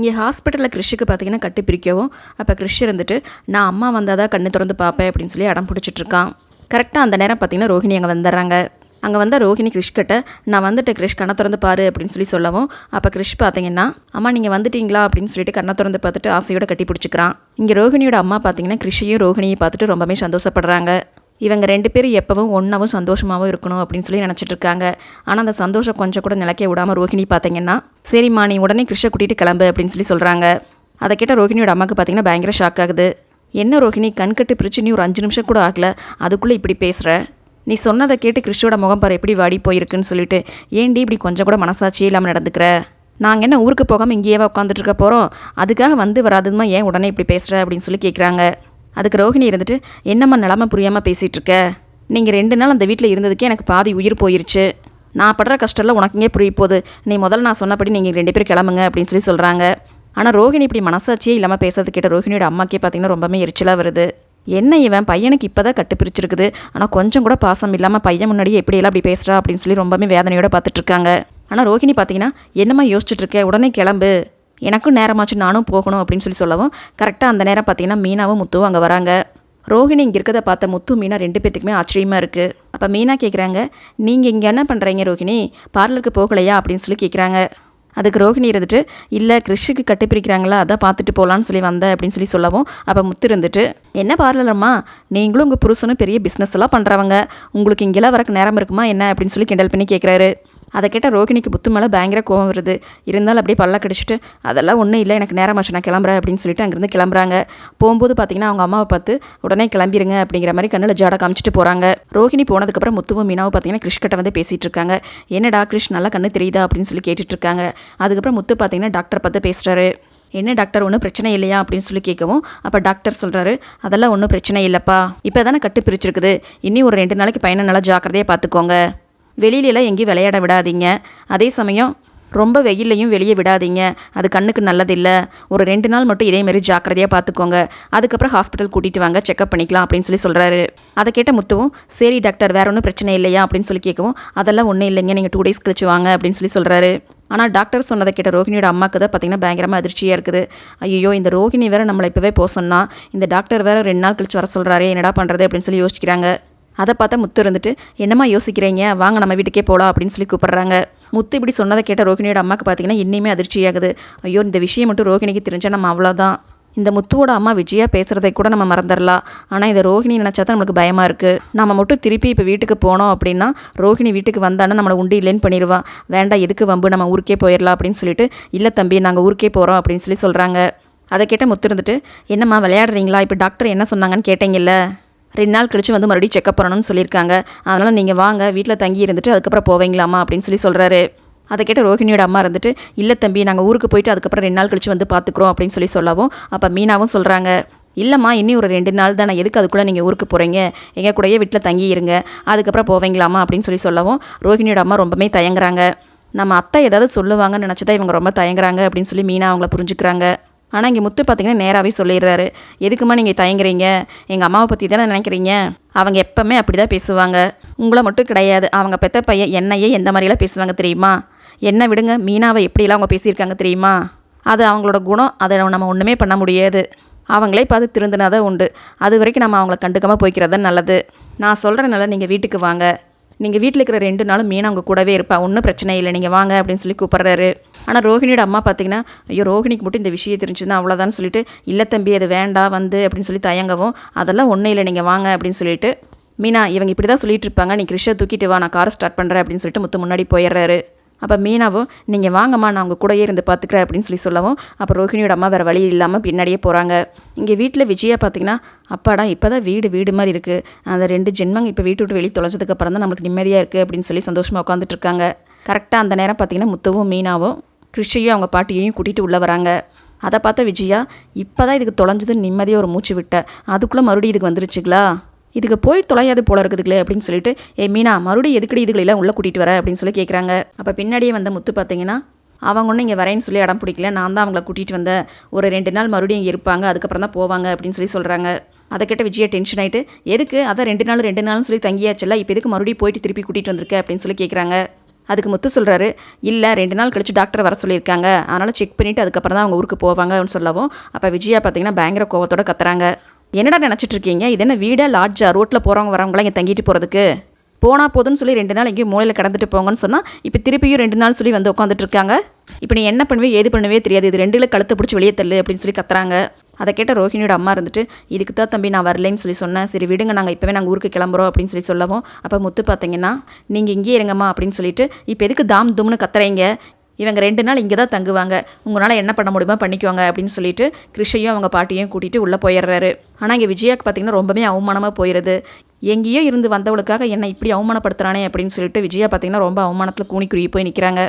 இங்கே ஹாஸ்பிட்டலில் கிறிஷுக்கு பார்த்தீங்கன்னா கட்டி பிரிக்கவும். அப்போ கிறிஷ் இருந்துட்டு நான் அம்மா வந்தால் தான் கண்ணு திறந்து பார்ப்பேன் அப்படின்னு சொல்லி அடம் பிடிச்சிட்ருக்கான். கரெக்டாக அந்த நேரம் பார்த்தீங்கன்னா ரோஹிணி அங்கே வந்துடுறாங்க. அங்கே வந்த ரோஹிணி கிறிஷ்கிட்ட நான் வந்துட்டு கிறிஷ் கண்ணை திறந்து பாரு அப்படின்னு சொல்லி சொல்லவும். அப்போ கிறிஷ் பார்த்தீங்கன்னா அம்மா நீங்கள் வந்துட்டீங்களா? அப்படின்னு சொல்லிட்டு கண்ணை திறந்து பார்த்துட்டு ஆசையோட கட்டி பிடிச்சிக்கிறான். இங்கே ரோஹிணியோட அம்மா பார்த்தீங்கன்னா கிறிஷையும் ரோஹிணியை பார்த்துட்டு ரொம்பவே சந்தோஷப்படுறாங்க. இவங்க ரெண்டு பேரும் எப்பவும் ஒன்றாவும் சந்தோஷமாகவும் இருக்கணும் அப்படின்னு சொல்லி நினச்சிட்டு இருக்காங்க ஆனால் அந்த சந்தோஷம் கொஞ்சம் கூட நிலைக்க விடாமல் ரோஹிணி பார்த்தீங்கன்னா சரிம்மா நீ உடனே கிருஷ்ண கூட்டிகிட்டு கிளம்பு அப்படின்னு சொல்லி சொல்கிறாங்க அதை கேட்ட ரோஹிணியோட அம்மாவுக்கு பார்த்தீங்கன்னா பயங்கர ஷாக் ஆகுது. என்ன ரோஹிணி கண் கட்டு பிரிச்சு நீ ஒரு அஞ்சு நிமிஷம் கூட ஆகல. அதுக்குள்ளே இப்படி பேசுகிற நீ சொன்னதை கேட்டு கிறிஷோட முகம் பாரு எப்படி வாடி போயிருக்குன்னு சொல்லிட்டு ஏன்டி இப்படி கொஞ்சம் கூட மனசாட்சியே இல்லாமல் நடந்துக்கிற? நாங்கள் என்ன ஊருக்கு போகாமல் இங்கேயே உட்காந்துட்டு இருக்க போகிறோம் அதுக்காக வந்து வராதுமா ஏன் உடனே இப்படி பேசுகிற அப்படின்னு சொல்லி கேட்குறாங்க அதுக்கு ரோஹிணி இருந்துட்டு என்னம்மா நிலமை புரியாமல் பேசிகிட்ருக்க நீங்கள் ரெண்டு நாள் அந்த வீட்டில் இருந்ததுக்கே எனக்கு பாதி உயிர் போயிருச்சு. நான் படுற கஷ்டம்லாம் உனக்கு இங்கே புரிய போகுது. நீ முதல்ல நான் சொன்னபடி நீங்கள் ரெண்டு பேரும் கிளம்புங்க அப்படின்னு சொல்லி சொல்கிறாங்க ஆனால் ரோஹிணி இப்படி மனசாட்சியே இல்லாமல் பேசுறது கேட்ட ரோஹிணியோட அம்மாக்கே பார்த்தீங்கன்னா ரொம்பவே எரிச்சலாக வருது. என்ன இவன்? பையனுக்கு இப்போ தான் கட்டு பிரிச்சிருக்குது ஆனால் கொஞ்சம் கூட பாசம் இல்லாமல் பையன் முன்னாடியே எப்படியெல்லாம் அப்படி பேசுகிறா அப்படின்னு சொல்லி ரொம்பவே வேதனையோடு பார்த்துட்ருக்காங்க ஆனால் ரோஹிணி பார்த்தீங்கன்னா என்னம்மா யோசிச்சிட்டுருக்க உடனே கிளம்பு. எனக்கும் நேரமாச்சு நானும் போகணும் அப்படின்னு சொல்லி சொல்லவும் கரெக்டாக அந்த நேரம் பார்த்தீங்கன்னா மீனாவும் முத்துவும் அங்கே வராங்க. ரோஹிணி இங்கே இருக்கிறத பார்த்த முத்து மீனா ரெண்டு பேத்துக்குமே ஆச்சரியமாக இருக்குது அப்போ மீனா கேட்குறாங்க நீங்கள் இங்கே என்ன பண்ணுறீங்க ரோஹிணி? பார்லருக்கு போகலையா? அப்படின்னு சொல்லி கேட்குறாங்க அதுக்கு ரோஹிணி இருந்துட்டு இல்லை கிறிஷுக்கு கட்டி பிரிக்கிறாங்களா? அதான் பார்த்துட்டு போகலான்னு சொல்லி வந்தேன் அப்படின்னு சொல்லி சொல்லவும் அப்போ முத்து இருந்துட்டு என்ன பார்லரம்மா? நீங்களும் உங்கள் புருஷனும் பெரிய பிஸ்னஸ் எல்லாம் பண்ணுறவங்க உங்களுக்கு இங்கெல்லாம் வரக்கு நேரம் இருக்குமா? என்ன? அப்படின்னு சொல்லி கிண்டல் பண்ணி கேட்குறாரு அதை கேட்ட ரோகிணிக்கு புத்து மேலே பயங்கர கோவம் வருது. இருந்தாலும் அப்படியே பல்ல கடிச்சிட்டு அதெல்லாம் ஒன்றும் இல்லை எனக்கு நேரமாச்சு நான் கிளம்புறேன் அப்படின்னு சொல்லிட்டு அங்கேருந்து கிளம்புறாங்க. போகும்போது பார்த்தீங்கன்னா அவங்க அம்மாவை பார்த்து உடனே கிளம்பிருங்க அப்படிங்கிற மாதிரி கண்ணில் ஜாட காமிச்சிட்டு போகிறாங்க ரோஹிணி போனதுக்கப்புறம் முத்துவும் மீனாவும் பார்த்தீங்கன்னா கிருஷ் கிட்ட வந்து பேசிகிட்டு இருக்காங்க. என்னடா கிருஷ் நல்லா கண்ணு தெரியுதா? அப்படின்னு சொல்லி கேட்டுட்ருக்காங்க அதுக்கப்புறம் முத்து பார்த்தீங்கன்னா டாக்டர் பார்த்து பேசுகிறாரு என்ன டாக்டர் ஒன்றும் பிரச்சனை இல்லையா? அப்படின்னு சொல்லி கேட்கவும் அப்போ டாக்டர் சொல்கிறாரு அதெல்லாம் ஒன்றும் பிரச்சனை இல்லைப்பா. இப்போ தானே கட்டு பிரிச்சிருக்குது. இன்னும் ஒரு ரெண்டு நாளைக்கு பையனை நல்லா ஜாக்கிரதையாக பார்த்துக்கோங்க வெளியிலலாம் எங்கேயும் விளையாட விடாதீங்க. அதே சமயம் ரொம்ப வெயில்லையும் வெளியே விடாதீங்க. அது கண்ணுக்கு நல்லதில்லை. ஒரு ரெண்டு நாள் மட்டும் இதேமாரி ஜாக்கிரதையாக பார்த்துக்கோங்க. அதுக்கப்புறம் ஹாஸ்பிட்டல் கூட்டிகிட்டு வாங்க செக்அப் பண்ணிக்கலாம் அப்படின்னு சொல்லி சொல்கிறாரு அதை கேட்ட முத்துவும் சரி டாக்டர் வேற ஒன்றும் பிரச்சனை இல்லையா அப்படின்னு சொல்லி கேட்கவும் அதெல்லாம் ஒன்றும் இல்லைங்க. நீங்கள் டூ டேஸ் கழிச்சு வாங்க அப்படின்னு சொல்லி சொல்கிறாரு ஆனால் டாக்டர் சொன்னதை கேட்ட ரோஹிணியோட அம்மாக்கு தான் பார்த்தீங்கன்னா பயங்கரமாக அதிர்ச்சியாக இருக்குது. ஐயோ இந்த ரோஹிணி வேற நம்மளை இப்போவே போக சொன்னால் இந்த டாக்டர் வேற ரெண்டு நாள் கழிச்சு வர சொல்கிறாரே என்னடா பண்ணுறது அப்படின்னு சொல்லி யோசிக்கிறாங்க. அதை பார்த்தா முத்து இருந்துட்டு என்னம்மா யோசிக்கிறீங்க? வாங்க நம்ம வீட்டுக்கே போகலாம் அப்படின்னு சொல்லி கூப்பிட்றாங்க. முத்து இப்படி சொன்னதை கேட்ட ரோஹிணியோட அம்மாக்கு பார்த்தீங்கன்னா இன்னுமே அதிர்ச்சியாகுது ஐயோ இந்த விஷயம் மட்டும் ரோஹிணிக்கு தெரிஞ்சால் நம்ம அவ்வளோதான் இந்த முத்துவோட அம்மா விஜயா பேசுகிறதை கூட நம்ம மறந்துடலாம். ஆனால் இதை ரோஹிணி நினச்சா தான் நம்மளுக்கு பயமாக இருக்குது நம்ம மட்டும் திருப்பி இப்போ வீட்டுக்கு போனோம் அப்படின்னா ரோஹிணி வீட்டுக்கு வந்தானா நம்மளை உண்டு இல்லைன்னு பண்ணிடுவான் வேண்டாம் எதுக்கு வம்பு? நம்ம ஊருக்கே போயிடலாம் அப்படின்னு சொல்லிட்டு இல்லை தம்பி நாங்கள் ஊருக்கே போகிறோம் அப்படின்னு சொல்லி சொல்கிறாங்க அதை கேட்ட முத்து இருந்துட்டு என்னம்மா விளையாடுறீங்களா? இப்போ டாக்டர் என்ன சொன்னாங்கன்னு கேட்டீங்கல்ல? ரெண்டு நாள் கழிச்சு வந்து மறுபடியும் செக்கப் பண்ணணும்னு சொல்லியிருக்காங்க. அதனால் நீங்கள் வாங்க வீட்டில் தங்கி இருந்துட்டு அதுக்கப்புறம் போவீங்களாமா அப்படின்னு சொல்லி சொல்கிறாரு அதை கேட்ட ரோஹிணியோட அம்மா இருந்துட்டு இல்லை தம்பி நாங்கள் ஊருக்கு போயிட்டு அதுக்கப்புறம் ரெண்டு நாள் கழிச்சு வந்து பார்த்துக்குறோம் அப்படின்னு சொல்லி சொல்லவும் அப்போ மீனாவும் சொல்கிறாங்க இல்லைம்மா இன்னும் ஒரு ரெண்டு நாள் தானே. எதுக்கு அதுக்குள்ளே நீங்கள் ஊருக்கு போகிறீங்க எங்கள் கூடயே வீட்டில் தங்கி இருங்க. அதுக்கப்புறம் போவீங்களாமா அப்படின்னு சொல்லி சொல்லவும் ரோஹிணியோட அம்மா ரொம்பவே தயங்குறாங்க. நம்ம அத்தை ஏதாவது சொல்லுவாங்கன்னு நினச்சி தான் இவங்க ரொம்ப தயங்குறாங்க அப்படின்னு சொல்லி மீனா அவங்கள புரிஞ்சுக்கிறாங்க. ஆனால் இங்கே முத்து பார்த்தீங்கன்னா நேராகவே சொல்லிடுறாரு. எதுக்குமா நீங்கள் தயங்குறீங்க? எங்கள் அம்மாவை பற்றி தானே நினைக்கிறீங்க? அவங்க எப்போவுமே அப்படி தான் பேசுவாங்க. உங்களை மட்டும் கிடையாது. அவங்க பெத்த பையன் என்னையே எந்த மாதிரிலாம் பேசுவாங்க தெரியுமா? என்ன விடுங்க மீனாவை எப்படிலாம் அவங்க பேசியிருக்காங்க தெரியுமா? அது அவங்களோட குணம். அதை நம்ம ஒன்றுமே பண்ண முடியாது. அவங்களே பார்த்து திருந்தினாதான் உண்டு. அது வரைக்கும் நம்ம அவங்கள கண்டுக்காமல் போய்க்கிறது தான் நல்லது. நான் சொல்கிறனால நீங்கள் வீட்டுக்கு வாங்க. நீங்கள் வீட்டில் இருக்கிற ரெண்டு நாளும் மீன் அவங்க கூடவே இருப்பா. ஒன்றும் பிரச்சனை இல்லை. நீங்கள் வாங்க அப்படின்னு சொல்லி கூப்பிட்றாரு. ஆனால் ரோஹிணியோட அம்மா பார்த்தீங்கன்னா ஐயோ ரோஹிணிக்கு மட்டும் இந்த விஷயம் தெரிஞ்சுதுன்னா அவ்வளோதான்னு சொல்லிட்டு இல்லை தம்பி அது வேண்டாம் வந்து அப்படின்னு சொல்லி தயங்கவும் அதெல்லாம் ஒன்றும் இல்லை நீங்கள் வாங்க அப்படின்னு சொல்லிட்டு மீனா இவங்க இப்படி தான் சொல்லிட்டு இருப்பாங்க நீ கிருஷ்ண தூக்கிட்டு வா நான் காரை ஸ்டார்ட் பண்ணுறேன் அப்படின்னு சொல்லிட்டு முத்து முன்னாடி போயிடுறாரு. அப்போ மீனாவும் நீங்கள் வாங்கம்மா நான் உங்கள் கூடயே இருந்து பார்த்துக்கிறேன் அப்படின்னு சொல்லி சொல்லவும் அப்போ ரோஹிணியோட அம்மா வேறு வழி இல்லாமல் பின்னாடியே போகிறாங்க இங்கே வீட்டில் விஜயா பார்த்தீங்கன்னா அப்பாடா இப்போ தான் வீடு வீடு மாதிரி இருக்குது அந்த ரெண்டு ஜென்மங்க இப்போ வீட்டு விட்டு வெளியே தொலைஞ்சதுக்கு அப்புறம் தான் நம்மளுக்கு நிம்மதியாக இருக்குது அப்படின்னு சொல்லி சந்தோஷமாக உட்காந்துட்டு இருக்காங்க. கரெக்டாக அந்த நேரம் பார்த்தீங்கன்னா முத்துவும் மீனாவும் கிருஷியும் அவங்க பாட்டியையும் கூட்டிகிட்டு உள்ளே வராங்க. அதை பார்த்த விஜயா இப்போ தான் இதுக்கு தொலைஞ்சது நிம்மதியாக ஒரு மூச்சு விட்டேன் அதுக்குள்ளே மறுபடியும் இதுக்கு வந்துருச்சுங்களா? இதுக்கு போய் தொலையாது போல இருக்குதுங்களே அப்படின்னு சொல்லிட்டு ஏ மீனா மறுபடியும் எதுக்கடி இதுகளெல்லாம் உள்ளே கூட்டிகிட்டு வர? அப்படின்னு சொல்லி கேட்குறாங்க அப்போ பின்னாடியே வந்த முத்து பார்த்தீங்கன்னா அவங்க ஒன்றும் இங்கே வரேன்னு சொல்லி இடம் பிடிக்கல. நான் தான் அவங்கள கூட்டிகிட்டு வந்தேன். ஒரு ரெண்டு நாள் மறுபடியும் இங்கே இருப்பாங்க. அதுக்கப்புறம் தான் போவாங்க. அப்படின்னு சொல்லி சொல்கிறாங்க அதை கேட்ட விஜய டென்ஷன் ஆகிட்டு எதுக்கு? அதான் ரெண்டு நாள் ரெண்டு நாள்னு சொல்லி தங்கியாச்சுல்ல. இப்போ எதுக்கு மறுபடியும் போயிட்டு திருப்பி கூட்டிகிட்டு வந்திருக்க? அப்படின்னு சொல்லி கேட்குறாங்க அதுக்கு முத்து சொல்கிறாரு இல்லை ரெண்டு நாள் கழித்து டாக்டர் வர சொல்லியிருக்காங்க. அதனால் செக் பண்ணிவிட்டு அதுக்கப்புறம் தான் அவங்க ஊருக்கு போவாங்கன்னு சொல்லவும் அப்போ விஜயா பார்த்தீங்கன்னா பயங்கர கோவத்தோட கத்துறாங்க. என்னடா நினச்சிட்டு இருக்கீங்க? இது என்ன வீடா லாட்ஜா ரோட்டில் போகிறவங்க வரவங்களாம் இங்கே தங்கிட்டு போகிறதுக்கு போனால் போதும்னு சொல்லி ரெண்டு நாள் எங்கேயும் மூலையில் கடந்துட்டு போங்கன்னு சொன்னால் இப்போ திருப்பியும் ரெண்டு நாள் சொல்லி வந்து உட்காந்துட்டு இருக்காங்க. இப்போ நீ என்ன பண்ணுவே ஏது பண்ணுவே தெரியாது. இது ரெண்டுல கழுத்தை பிடிச்சி வெளியே தள்ளு அப்படின்னு சொல்லி கத்துறாங்க. அதை கேட்ட ரோஹிணியோட அம்மா இருந்துட்டு இதுக்கு தான் தம்பி நான் வரலைன்னு சொல்லி சொன்னேன். சரி விடுங்க நாங்கள் இப்போவே நாங்கள் ஊருக்கு கிளம்புறோம் அப்படின்னு சொல்லி சொல்லவும் அப்போ முத்து பார்த்தீங்கன்னா நீங்கள் இங்கேயே இருங்கம்மா அப்படின்னு சொல்லிட்டு இப்போ எதுக்கு தாம் தும்னு கத்துறீங்க? இவங்க ரெண்டு நாள் இங்கே தான் தங்குவாங்க. உங்களால் என்ன பண்ண முடியுமோ பண்ணிக்குவாங்க அப்படின்னு சொல்லிட்டு கிருஷையும் அவங்க பாட்டியும் கூட்டிகிட்டு உள்ளே போயிடுறாரு. ஆனால் இங்கே விஜயாக்கு பார்த்தீங்கன்னா ரொம்பவே அவமானமாக போயிடுது எங்கேயோ இருந்து வந்தவளுக்காக என்னை இப்படி அவமானப்படுத்துறானே அப்படின்னு சொல்லிட்டு விஜயா பார்த்தீங்கன்னா ரொம்ப அவமானத்தில் கூணி குறுகி போய் நிற்கிறாங்க